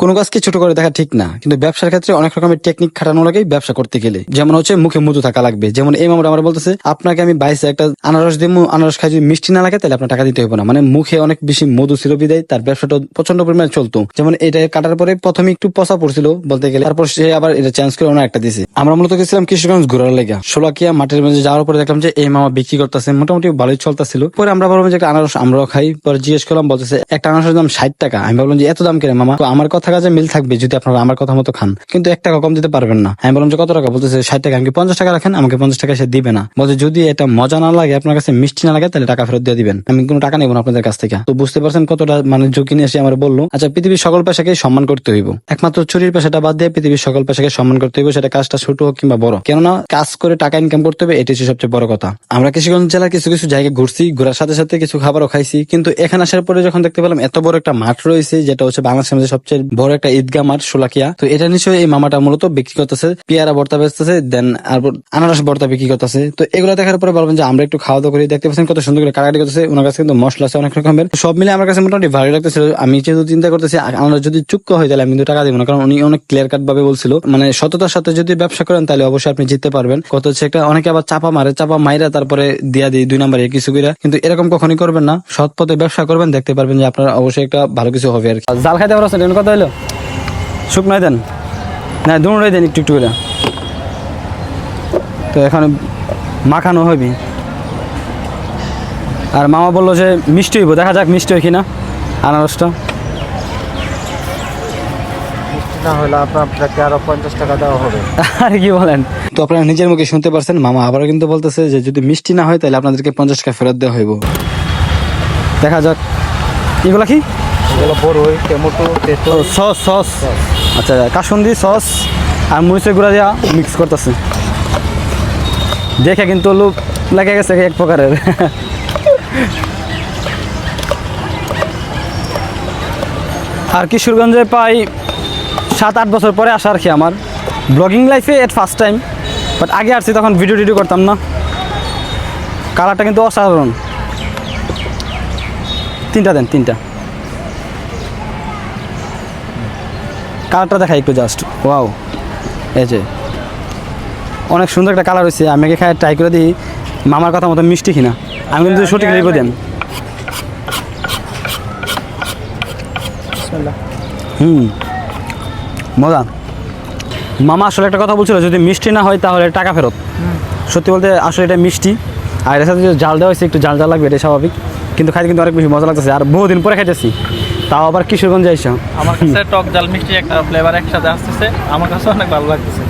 কোনো কাজকে ছোট করে দেখা ঠিক না, কিন্তু ব্যবসার ক্ষেত্রে অনেক রকমের টেকনিক খাটানো লাগে ব্যবসা করতে গেলে। যেমন হচ্ছে মুখে মধু থাকা লাগবে। যেমন এই মামুটা আমার বলতেছে, আপনাকে আমি বাইশে একটা আনারস দিব, আনারস খাই যদি মিষ্টি না লাগে, তাহলে আপনার টাকা দিতে হবে না। মানে মুখে অনেক বেশি মধু ছিল বিদায় তার ব্যবসাটা প্রচণ্ড পরিমাণে চলতো। যেমন এটা কাটার পরে প্রথমে একটু পচা পড়ছিল বলতে গেলে, তারপর সে আবার এটা চেঞ্জ করে অন্য একটা দিছে। আমরা মূলত গেছিলাম কৃষিগঞ্জ ঘোরার লেগা। সোলাকিয়া মাঠের মধ্যে যাওয়ার পরে দেখলাম যে এই মামা বিক্রি করতেছে, মোটামুটি ভালোই চলতেছিল। পরে আমরা ভাবলাম যে একটা আনারস আমরাও খাই। পরে জিজ্ঞেস করলাম, বলতেছে, একটা আনারসের দাম ষাট টাকা। আমি ভাবলাম যে, এত দাম কেন মামা? তো আমার কথা কাজে মিল থাকবে যদি আপনারা আমার কথা মতো খান। কিন্তু এক টাকা কম দিতে পারবেন না। আমি বললাম যে, কত টাকা? বলতেছে, ষাট টাকা। আমাকে পঞ্চাশ টাকা রাখেন? আমাকে পঞ্চাশ টাকা সে দিবে না। বলছে, যদি এটা মজা না লাগে, আপনার কাছে মিষ্টি না লাগে, তাহলে টাকা ফেরত দিয়ে দিবেন। আমি, কোনো টাকা নেব না আপনাদের কাছ থেকে। তো বুঝতে পারছেন কতটা মানে ঝুঁকি নিয়ে এসে আমার বলল। আচ্ছা পৃথিবীর সকল পেশাকে সম্মান করতে হইব। একমাত্র চুরির পেশাটা বাদ দিয়ে পৃথিবীর সকল পেশাকে সম্মান করতে হইব, সেটা কাজটা ছোট হোক কিংবা বড়। কেননা, কাজ করে টাকা ইনকাম করতে হবে, এটি হচ্ছে সবচেয়ে বড় কথা। আমরা কিশোরগঞ্জ জেলার কিছু কিছু জায়গায় ঘুরছি, ঘোরার সাথে সাথে কিছু খাবারও খাইছি, কিন্তু এখানে আসার পরে যখন দেখতে পেলাম এত বড় একটা মাঠ রয়েছে, যেটা হচ্ছে বাংলাদেশের মধ্যে সবচেয়ে বড় একটা ঈদগাহ মাঠ সোলাকিয়া তো এটা নিশ্চয়ই এই মামাটা মূলত বিক্রি করতেছে। পেয়ারা ভর্তা বেচতেছে দেন আর আনারস ভর্তা বিক্রি করতেছে। তো এগুলো দেখার পরে বলবেন যে আমরা একটু খাওয়া দাওয়া করি। দেখতে পাচ্ছেন কত সুন্দর করে কাটাকাটি করতেছে। ওনার কাছে কিন্তু মশলা আছে অনেক রকমের। সব মিলে আমার কাছে মোটামুটি ভালো লাগতেছিল। আমি যেহেতু চিন্তা করতেছি আনারস যদি চুক্ক হয় তাহলে আমি কিন্তু টাকা দিব না। কারণ উনি অনেক ক্লিয়ার কাট ভাবে বলছিল। মানে সততার সাথে যদি ব্যবসা করেন তাহলে অবশ্যই আপনি জিততে পারবেন। কত হচ্ছে একটা অনেকে আবার চাপা মারে, চাপা মাইরা তারপরে দিয়া দিই দুই নাম্বারে কিছু করে কিন্তু এরকম কখনই করবেন না। সৎ পথে ব্যবসা করবেন, দেখতে পারবেন যে আপনার অবশ্যই একটা ভালো কিছু হবে আর কি। জাল খাইতে পারছেন কথা হলো শুকনাই দেন। না দুটাই দেন একটু একটু করে। তো এখন মাখানো হবে। আর মামা বলল যে মিষ্টি হইব দেখা যাক মিষ্টি হয় কিনা আনারসটা না হলে আপনার আপনাকে আরও পঞ্চাশ টাকা দেওয়া হবে। আর কি বলেন? তো আপনারা নিজের মুখে শুনতে পারছেন মামা আবারও কিন্তু বলতেছে যে যদি মিষ্টি না হয় তাহলে আপনাদেরকে পঞ্চাশ টাকা ফেরত দেওয়া হইব। দেখা যাক। এগুলা কি? এগুলো তেঁতো সস। সস। আচ্ছা কাসুন্দি সস আর মরিচের গুঁড়া দিয়া মিক্স করতেছে। দেখে কিন্তু লোক লেগে গেছে এক প্রকারের। আর কিশোরগঞ্জে প্রায় সাত, আট বছর পরে আসা আর কি আমার। ব্লগিং লাইফে এট ফার্স্ট টাইম বাট আগে আসছি তখন ভিডিও টিডিও করতাম না। কালারটা কিন্তু অসাধারণ। তিনটা দেন, তিনটা। কালারটা দেখা একটু জাস্ট ওয়াও এই যে। অনেক সুন্দর একটা কালার হয়েছে আমি খাই ট্রাই করে দিই মামার কথা মতো মিষ্টি কিনা। আমি কিন্তু সঠিক লিখে দেন। হুম। মজা। মামা আসলে একটা কথা বলছিল যদি মিষ্টি না হয় তাহলে টাকা ফেরত। সত্যি বলতে আসলে এটা মিষ্টি। আর এর সাথে জাল দেওয়া হয়েছে একটু জাল জাল লাগবে এটা স্বাভাবিক। কিন্তু খাইতে কিন্তু অনেক বেশি মজা লাগতেছে। আর বহুদিন পরে খাইতেছি। তাও আবার কিশোরগঞ্জে আইসা? আমার কাছে টক জাল মিষ্টি একটা ফ্লেভার একসাথে আসতেছে। আমার কাছে অনেক ভালো লাগতেছে।